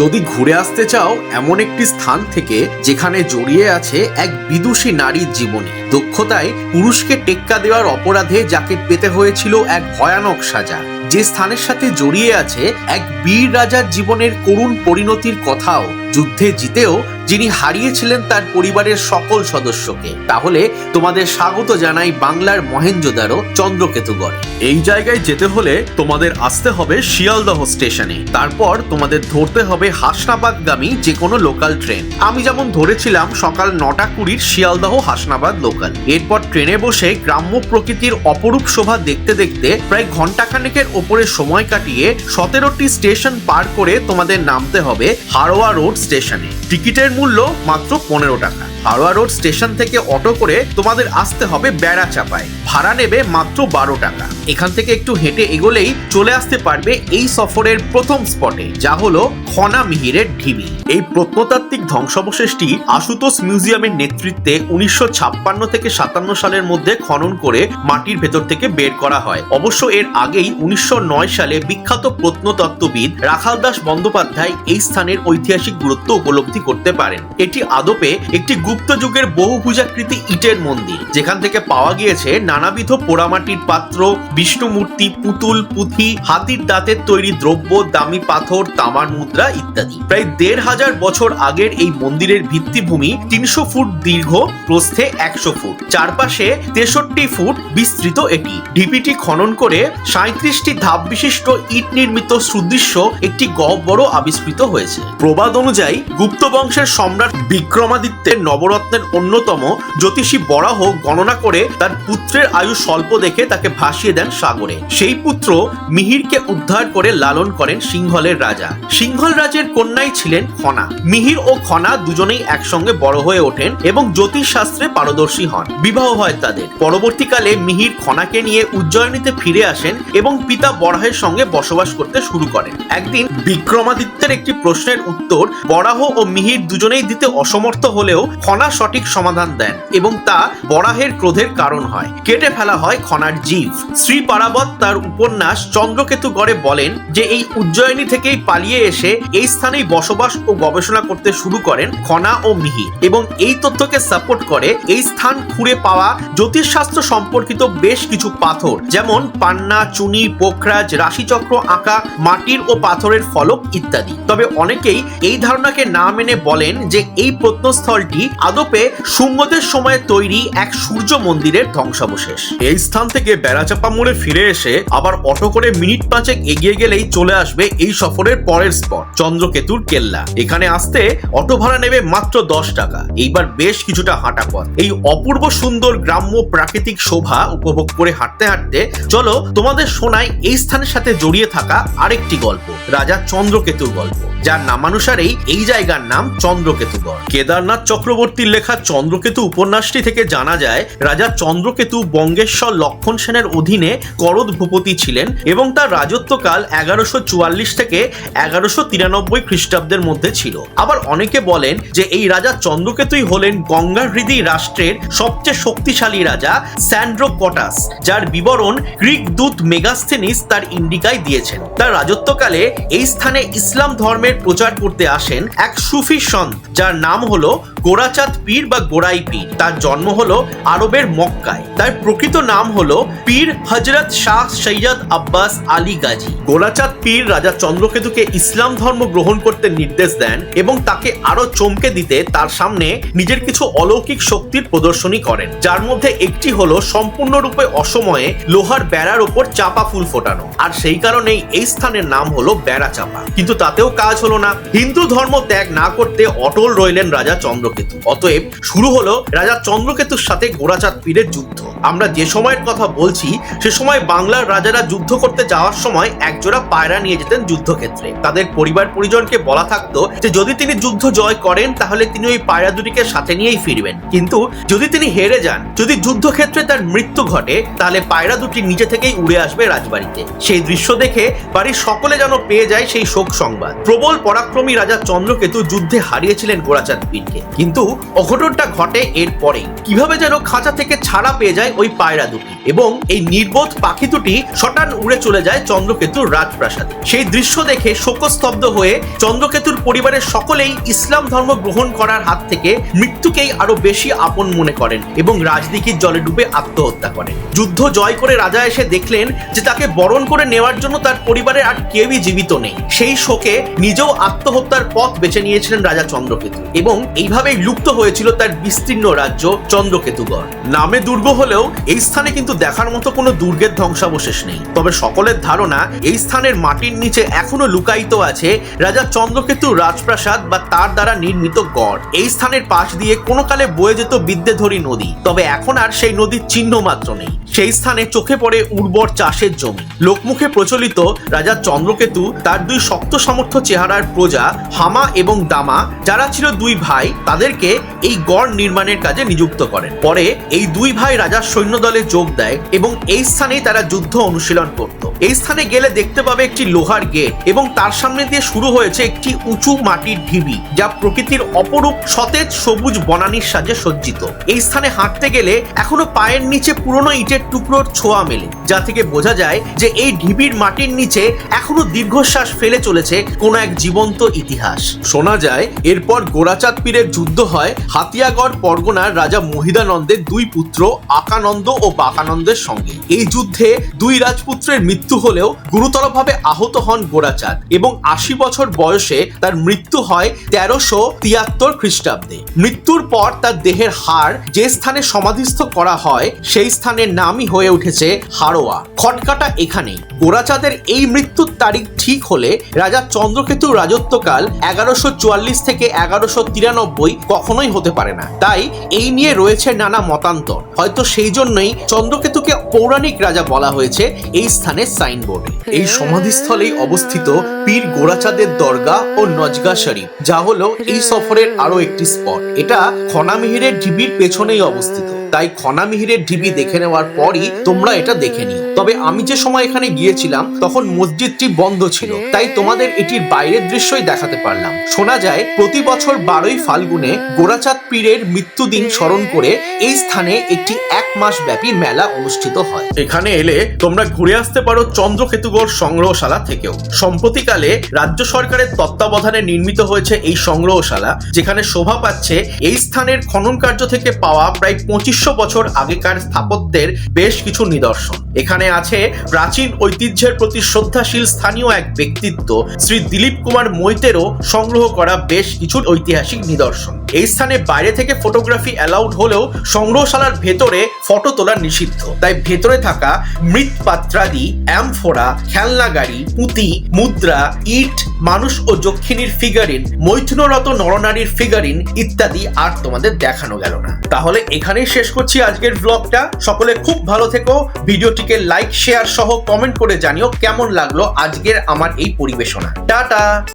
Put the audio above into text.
যদি ঘুরে আসতে চাও, এমন একটি স্থান থেকে যেখানে জড়িয়ে আছে এক বিদুষী নারীর জীবনী। দক্ষতায় পুরুষকে টেক্কা দেওয়ার অপরাধে যাকে পেতে হয়েছিল এক ভয়ানক সাজা। যে স্থানের সাথে জড়িয়ে আছে এক বীর রাজার জীবনের করুণ পরিণতির কথাও যুদ্ধে জিতেও যিনি হারিয়েছিলেন তার পরিবারের সকল সদস্যকে। তাহলে তোমাদের স্বাগত জানাই বাংলার মহেঞ্জোদারো চন্দ্রকেতুগড় এই জায়গায় যেতে হলে তোমাদের আসতে হবে শিয়ালদহ স্টেশনে। তারপর তোমাদের ধরতে হবে হাসনাবাদগামী যে কোনো লোকাল ট্রেন। আমি যেমন ধরেছিলাম সকাল নটা কুড়ির শিয়ালদহ হাসনাবাদ লোকাল। এরপর ট্রেনে বসে গ্রাম্য প্রকৃতির অপরূপ শোভা দেখতে দেখতে প্রায় ঘন্টাখানেকের ওপরে সময় কাটিয়ে সতেরোটি স্টেশন পার করে তোমাদের নামতে হবে হারোয়া রোড স্টেশনে। টিকিটের মূল্য মাত্র পনেরো টাকা। হারোয়া রোড স্টেশন থেকে অটো করে তোমাদের আসতে হবে বেড়া চাপায়। ভাড়া নেবে মাত্র বারো টাকা। এখান থেকে একটু হেঁটে এগোলেই চলে আসতে পারবে এই সফরের প্রথম স্পটে, যা হলো খনা মিহিরের ঢিবি। এই প্রত্নতাত্ত্বিক ধ্বংসাবশেষটি আশুতোষ মিউজিয়ামের নেতৃত্বে উনিশশো ছাপ্পান্ন থেকে সাতান্ন সালের মধ্যে খনন করে মাটির ভেতর থেকে বের করা হয়। অবশ্য এর আগেই উনিশশো নয় সালে বিখ্যাত প্রত্নতত্ত্ববিদ রাখাল দাস বন্দ্যোপাধ্যায় এই স্থানের ঐতিহাসিক গুরুত্ব উপলব্ধি করতে পারেন। এটি আদপে একটি গুপ্ত যুগের বহুভুজাকৃতি ইটের মন্দির, যেখান থেকে পাওয়া গিয়েছে নানাবিধ পোড়ামাটির পাত্র বিষ্ণু মূর্তি পুতুল, পুঁথি, হাতির দাঁতের তৈরি দ্রব্য, দামি পাথর, তামার মুদ্রা ইত্যাদি। প্রায় দেড় হাজার বছর আগের এই মন্দিরের ভিত্তিভূমি তিনশো ফুট দীর্ঘ, প্রস্থে একশো ফুট। চারপাশে তেষট্টি ফুট বিস্তৃত এটি। ঢিপিটি খনন করে সাঁত্রিশটি ধাপ বিশিষ্ট ইট নির্মিত সুদৃশ্য একটি গহ্বরও আবিষ্কৃত হয়েছে। প্রবাদ অনুযায়ী গুপ্ত বংশের সম্রাট বিক্রমাদিত্যের নবরত্নের অন্যতম জ্যোতিষী বরাহ গণনা করে তার পুত্রের আয়ু স্বল্প দেখে তাকে ভাসিয়ে দেন সাগরে। সেই পুত্র মিহিরকে উদ্ধার করে লালন করেন সিংহলের রাজা। সিংহল রাজের কন্যাই ছিলেন খনা। মিহির ও খনা দুজনেই একসঙ্গে বড় হয়ে ওঠেন এবং জ্যোতিষ শাস্ত্রে পারদর্শী হন। বিবাহ হয় তাদের। পরবর্তীকালে মিহির খনাকে নিয়ে উজ্জয়িনীতে ফিরে আসেন এবং পিতা বরাহের সঙ্গে বসবাস করতে শুরু করেন। একদিন বিক্রমাদিত্যের একটি প্রশ্নের উত্তর বরাহ ও মিহির দুজনেই দিতে অসমর্থ হলেও খনা সঠিক সমাধান দেন এবং তা বরাহের ক্রোধের কারণ হয়। কেটে ফেলা হয় খনার জীব। শ্রী পারাবত তার উপন্যাস চন্দ্রকেতু গড়ে বলেন যে এই উজ্জয়িনী থেকেই পালিয়ে এসে এই স্থানেই বসবাস ও গবেষণা করতে শুরু করেন খনা ও মিহি এবং এই তথ্যকে সাপোর্ট করে এই স্থান খুঁড়ে পাওয়া জ্যোতিষশাস্ত্র সম্পর্কিত বেশ কিছু পাথর, যেমন পান্না, চুনি, পোখরাজ, রাশিচক্র, আঁকা, মাটির ও পাথরের ফলক ইত্যাদি। তবে অনেকেই এই ধারণাকে না মেনে বলেন যে এই প্রত্নস্থলটি আদপে শুঙ্গদের সময়ে তৈরি এক সূর্য মন্দিরের ধ্বংসাবশেষ। এই স্থান থেকে বেড়াচাপা মোড়ে ফিরে এসে আবার অটো করে মিনিট পাঁচেক এগিয়ে গেলেই চলে আসবে এই সফরের পরের স্পট, চন্দ্রকেতুর কেল্লা। এখানে আসতে অটো ভাড়া নেবে মাত্র দশ টাকা। এইবার বেশ কিছুটা হাঁটা পথ। এই অপূর্ব সুন্দর গ্রাম্য প্রাকৃতিক শোভা উপভোগ করে হাঁটতে হাঁটতে চলো তোমাদের শোনায় এই স্থানের সাথে জড়িয়ে থাকা আরেকটি গল্প, রাজা চন্দ্রকেতুর গল্প। যার নামানুসারেই এই জায়গার নাম চন্দ্রকেতুগড় কেদারনাথ চক্রবর্তীর লেখা চন্দ্রকেতু উপন্যাসটি থেকে জানা যায়, রাজা চন্দ্রকেতু বঙ্গেশ্বর লক্ষণ সেনের অধীনে করদ ভূপতি ছিলেন এবং তার রাজত্বকাল এগারোশো চুয়াল্লিশ থেকে এগারোশো তিরানব্বই খ্রিস্টাব্দের মধ্যে ছিল। আবার অনেকে বলেন যে এই রাজা চন্দ্রকেতুই হলেন গঙ্গার হৃদি রাষ্ট্রের সবচেয়ে শক্তিশালী রাজা স্যান্ড্রো কটাস যার বিবরণ গ্রিক দূত মেগাস্থেনিস তার ইন্ডিকায় দিয়েছেন। তার রাজত্বকালে এই স্থানে ইসলাম ধর্মের প্রচার করতে আসেন এক সুফি সন্ত। যার নাম হলো গোরাচাঁদ পীর বা গোড়াই পীর। তার জন্ম হলো আরবের মক্কায়। তার প্রকৃত নাম হলো পীর হজরত শাহ সৈয়দ আব্বাস আলী গাজী। গোরাচাঁদ পীর রাজা চন্দ্রকেতুকে ইসলাম ধর্ম গ্রহণ করতে নির্দেশ দেন এবং তাকে আরও চমকে দিতে তার সামনে নিজের কিছু অলৌকিক শক্তির প্রদর্শনী করেন। যার মধ্যে একটি হলো সম্পূর্ণরূপে অসময়ে লোহার বেড়ার উপর চাপা ফুল ফোটানো। আর সেই কারণেই এই স্থানের নাম হলো বেড়া চাপা। কিন্তু তাতেও কাজ হলো না। হিন্দু ধর্ম ত্যাগ না করতে অটল রইলেন রাজা চন্দ্রকেতু। অতএব শুরু হলো রাজা চন্দ্রকেতুর সাথে গোরাচাঁদ পীরের যুদ্ধ। আমরা যে সময়ের কথা বলছি, সে সময় বাংলার রাজারা যুদ্ধ করতে যাওয়ার সময় একজোড়া পায়রা নিয়ে যেতেন যুদ্ধক্ষেত্রে। তাদের পরিবার পরিজনকে বলা থাকতো যে, যদি তিনি যুদ্ধ জয় করেন, তাহলে তিনি ওই পায়রা দুটিকে সাথে নিয়েই ফিরবেন। কিন্তু যদি তিনি হেরে যান, যদি যুদ্ধক্ষেত্রে তার মৃত্যু ঘটে, তাহলে পায়রা দুটি নিচে থেকেই উড়ে আসবে রাজবাড়িতে। সেই দৃশ্য দেখে বাড়ির সকলে যেন পেয়ে যায় সেই শোক সংবাদ। প্রবল পরাক্রমী রাজা চন্দ্রকেতু যুদ্ধে হারিয়ে হারিয়েছিলেন গোরাচাঁদ পীরকে। কিন্তু অঘটনটা ঘটে এর পরেই। কীভাবে যেন খাঁচা থেকে ছাড়া পেয়ে যায় ওই পায়রা দুটি এবং এই নির্বোধ পাখি দুটি শটান উড়ে চলে যায় চন্দ্রকেতুর রাজপ্রাসাদে। সেই দৃশ্য দেখে শোকস্তব্ধ হয়ে চন্দ্রকেতুর পরিবারের সকলেই ইসলাম ধর্ম গ্রহণ করার হাত থেকে মৃত্যুকেই আরও বেশি আপন মনে করেন এবং রাজদিঘির জলে ডুবে আত্মহত্যা করেন। যুদ্ধ জয় করে রাজা এসে দেখলেন যে তাকে বরণ করে নেওয়ার জন্য তার পরিবারের আর কেউই জীবিত নেই। সেই শোকে নিজেও আত্মহত্যার পথ বেছে নিয়েছিলেন রাজা চন্দ্রকেতু। এবং এইভাবেই লুপ্ত হয়েছিল তার বিস্তীর্ণ রাজ্য চন্দ্রকেতুগড় নামে দুর্গ হলেও এই স্থানে কিন্তু দেখার মতো কোনো দুর্গের ধ্বংসাবশেষ নেই। তবে সকলের ধারণা, এই স্থানের মাটির নিচে এখনও লুকায়িত আছে রাজা চন্দ্রকেতু রাজপ্রাসাদ বা তার দ্বারা নির্মিত গড়। এই স্থানের পাশ দিয়ে কোনো কালে বয়ে যেত বিদ্যেধরী নদী। তবে এখন আর সেই নদীর চিহ্ন মাত্র নেই। সেই স্থানে চোখে পড়ে উর্বর চাষের জমি। লোকমুখে প্রচলিত রাজা চন্দ্রকেতু তার দুই শক্ত সামর্থ্য চেহারার প্রজা হামা এবং দামা যারা ছিল দুই ভাই, তাদেরকে এই গড় নির্মাণের কাজে নিযুক্ত করেন। পরে এই দুই ভাই রাজার সৈন্যদলে যোগ দেয় এবং এই স্থানেই তারা যুদ্ধ অনুশীলন করত। এই স্থানে গেলে দেখতে পাবে একটি লোহার গেট এবং তার সামনে দিয়ে শুরু হয়েছে একটি উঁচু মাটির ঢিবি, যা প্রকৃতির অপরূপ সতেজ সবুজ বনানীর সাজে সজ্জিত। এই স্থানে হাঁটতে গেলে এখনও পায়ের নিচে পুরনো ইটের টুকরোর ছোঁয়া মেলে, যা থেকে বোঝা যায় যে এই ঢিবির মাটির নিচে এখনও দীর্ঘশ্বাস ফেলে চলেছে কোনো এক জীবন্ত ইতিহাস। শোনা যায় এরপর গোরাচাঁদ পীরের যুদ্ধ হয়। হাতিয়াগড় পরগনার রাজা মহিদানন্দের দুই পুত্র, আকানন্দ ও বাকানন্দের সঙ্গে। এই যুদ্ধে দুই রাজপুত্রের মৃত্যু হলেও গুরুতরভাবে আহত হন গোরাচাঁদ এবং আশি বছর বয়সে তার মৃত্যু হয় তেরোশো তিয়াত্তর খ্রিস্টাব্দে। মৃত্যুর পর তার দেহের হাড় যে স্থানে সমাধিস্থ করা হয়, সেই স্থানের নামই হয়ে উঠেছে হাড়োয়া। খটকাটা এখানেই। গোরাচাঁদের এই মৃত্যুর তারিখ ঠিক হলে রাজা চন্দ্রকেতু রাজত্বকাল এগারোশো চুয়াল্লিশ থেকে এগারোশো তিরানব্বই কখনোই হতে পারে না। তাই এই নিয়ে রয়েছে নানা মতান্তর। হয়তো সেই জন্যই চন্দ্রকেতুকে পৌরাণিক রাজা বলা হয়েছে এই স্থানের সাইনবোর্ডে। এই সমাধিস্থলেই অবস্থিত পীর গোরাচাঁদের দরগা ও নজগা শরীফ, যা হলো এই সফরের আরও একটি স্পট। এটা খনামিহিরের ঢিবির পেছনেই অবস্থিত। তাই খনামিহিরের ঢিবি দেখে নেওয়ার পরই তোমরা এটা দেখে নিও। তবে আমি যে সময় এখানে গিয়েছিলাম, তখন মসজিদটি বন্ধ ছিল। তাই তোমাদের এটির বাইরের দৃশ্যই দেখাতে পারলাম। শোনা যায়, প্রতি বছর বারোই ফাল্গুনে গোরাচাঁদ পীরের মৃত্যুদিন স্মরণ করে এই স্থানে একটি এক মাস ব্যাপী মেলা অনুষ্ঠিত হয়। এখানে এলে তোমরা ঘুরে আসতে পারো চন্দ্রকেতুগড় সংগ্রহশালা থেকেও। সম্প্রতিকালে রাজ্য সরকারের তত্ত্বাবধানে নির্মিত হয়েছে এই সংগ্রহশালা, যেখানে শোভা পাচ্ছে এই স্থানের খনন কার্য থেকে পাওয়া প্রায় পঁচিশশো বছর আগেকার স্থাপত্যের বেশ কিছু নিদর্শন। এখানে আছে প্রাচীন ঐতিহ্যের প্রতি শ্রদ্ধাশীল স্থানীয় এক ব্যক্তিত্ব, শ্রী দিলীপ কুমার মৈতেরও সংগ্রহ করা বেশ কিছু ঐতিহাসিক নিদর্শন। এই স্থানে বাইরে থেকে ফটোগ্রাফি অ্যালাউড হলেও সংগ্রহশালার ভেতরে ফটো তোলা নিষিদ্ধ। তাই ভেতরে থাকা মৃৎপাত্রাদি, অ্যামফোরা খেলনা গাড়ি পুঁতি, মুদ্রা, ইট মানুষ ও যক্ষিণীর ফিগারিন, মৈথুনরত নরনারীর ফিগারিন ইত্যাদি আর তোমাদের দেখানো গেল না। তাহলে এখানেই শেষ করছি আজকের ব্লগটা সকলে খুব ভালো থেকো। ভিডিওটিকে লাইক শেয়ার সহ কমেন্ট করে জানিও কেমন লাগল আজকের আমার এই পরিবেশনা। টাটা!